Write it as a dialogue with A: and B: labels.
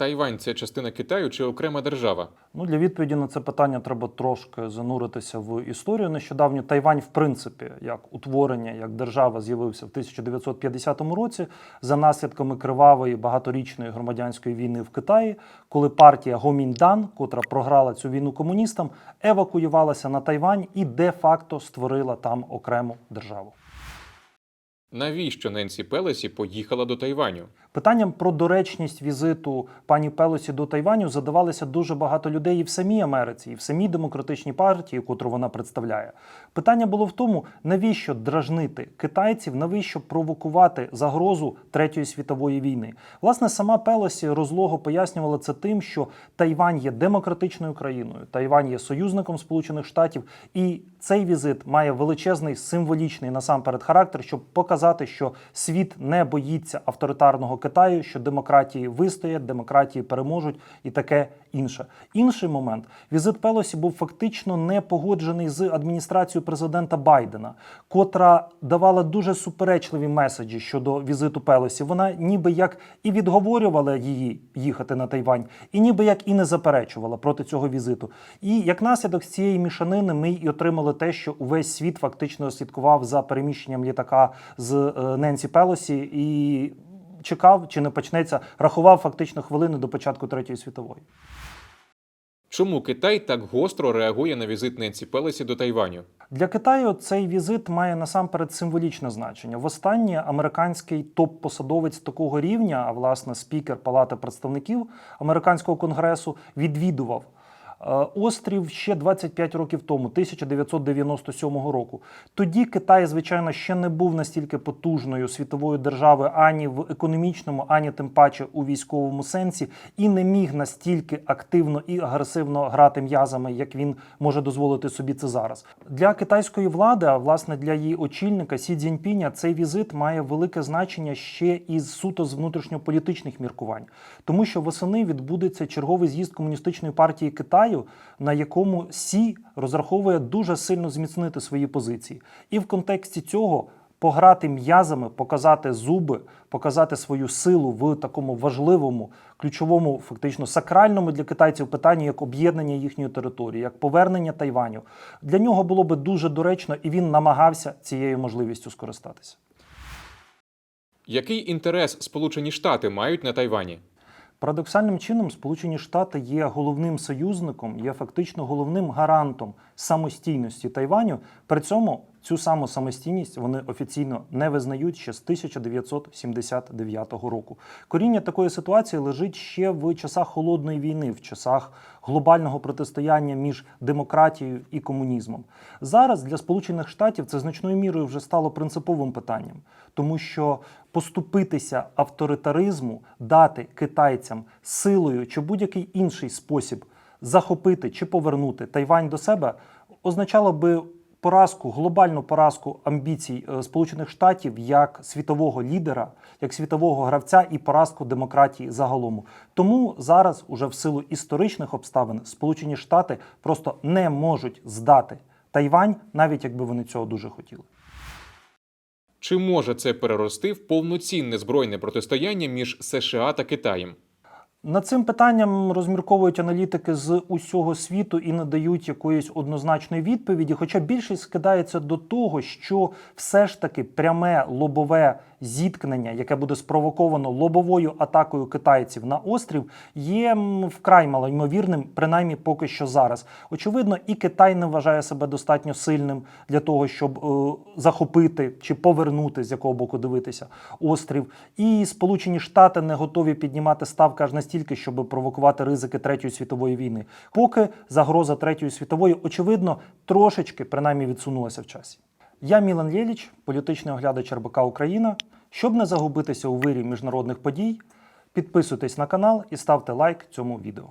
A: Тайвань це частина Китаю чи окрема держава?
B: Ну, для відповіді на це питання треба трошки зануритися в історію. Нещодавньо Тайвань, в принципі, як утворення, як держава, з'явився в 1950 році за наслідками кривавої багаторічної громадянської війни в Китаї, коли партія Гоміндан, котра програла цю війну комуністам, евакуювалася на Тайвань і де-факто створила там окрему державу.
A: Навіщо Ненсі Пелесі поїхала до Тайваню?
B: Питанням про доречність візиту пані Пелосі до Тайваню задавалося дуже багато людей і в самій Америці, і в самій демократичній партії, котру вона представляє. Питання було в тому, навіщо дражнити китайців, навіщо провокувати загрозу третьої світової війни. Власне, сама Пелосі розлого пояснювала це тим, що Тайвань є демократичною країною, Тайвань є союзником Сполучених Штатів, і цей візит має величезний символічний насамперед характер, щоб показати, що світ не боїться авторитарного Китаю, що демократії вистоять, демократії переможуть і таке інше. Інший момент візит Пелосі був фактично не погоджений з адміністрацією президента Байдена, котра давала дуже суперечливі меседжі щодо візиту Пелосі. Вона ніби як і відговорювала її їхати на Тайвань, і ніби як і не заперечувала проти цього візиту. І як наслідок з цієї мішанини ми і отримали те, що увесь світ фактично слідкував за переміщенням літака з е, Ненсі Пелосі і чекав, чи не почнеться, рахував фактично хвилини до початку третьої світової.
A: Чому Китай так гостро реагує на візит Ненсі Пелесі до Тайваню?
B: Для Китаю цей візит має насамперед символічне значення. Востаннє американський топ-посадовець такого рівня, а власне спікер Палати представників американського конгресу, відвідував. Е, Острів ще 25 років тому, 1997 року. Тоді Китай, звичайно, ще не був настільки потужною світовою державою ані в економічному, ані тим паче у військовому сенсі, і не міг настільки активно і агресивно грати м'язами, як він може дозволити собі це зараз. Для китайської влади, а власне для її очільника Сі Цзіньпіня, цей візит має велике значення ще із суто з внутрішньополітичних міркувань, тому що восени відбудеться черговий з'їзд комуністичної партії Китаю, на якому Сі розраховує дуже сильно зміцнити свої позиції, і в контексті цього. Пограти м'язами, показати зуби, показати свою силу в такому важливому, ключовому, фактично сакральному для китайців питанні, як об'єднання їхньої території, як повернення Тайваню. Для нього було би дуже доречно, і він намагався цією можливістю скористатися.
A: Який інтерес Сполучені Штати мають на Тайвані?
B: Парадоксальним чином, Сполучені Штати є головним союзником, є фактично головним гарантом самостійності Тайваню. При цьому цю саму самостійність вони офіційно не визнають ще з 1979 року. Коріння такої ситуації лежить ще в часах холодної війни, в часах глобального протистояння між демократією і комунізмом. Зараз для Сполучених Штатів це значною мірою вже стало принциповим питанням, тому що поступитися авторитаризму, дати китайцям силою чи будь-який інший спосіб захопити чи повернути Тайвань до себе означало би поразку, глобальну поразку амбіцій е, Сполучених Штатів як світового лідера, як світового гравця і поразку демократії загалом. Тому зараз, уже в силу історичних обставин, Сполучені Штати просто не можуть здати Тайвань, навіть якби вони цього дуже хотіли.
A: Чи може це перерости в повноцінне збройне протистояння між США та Китаєм?
B: Над цим питанням розмірковують аналітики з усього світу і надають якоїсь однозначної відповіді. Хоча більшість скидається до того, що все ж таки пряме лобове зіткнення, яке буде спровоковано лобовою атакою китайців на острів, є вкрай малоймовірним, принаймні поки що зараз. Очевидно, і Китай не вважає себе достатньо сильним для того, щоб е, захопити чи повернути, з якого боку дивитися, острів. І Сполучені Штати не готові піднімати ставки аж настільки, щоб провокувати ризики третьої світової війни. Поки загроза третьої світової, очевидно, трошечки принаймні відсунулася в часі. Я Мілан Єліч, політичний оглядач РБК Україна. Щоб не загубитися у вирі міжнародних подій, підписуйтесь на канал і ставте лайк цьому відео.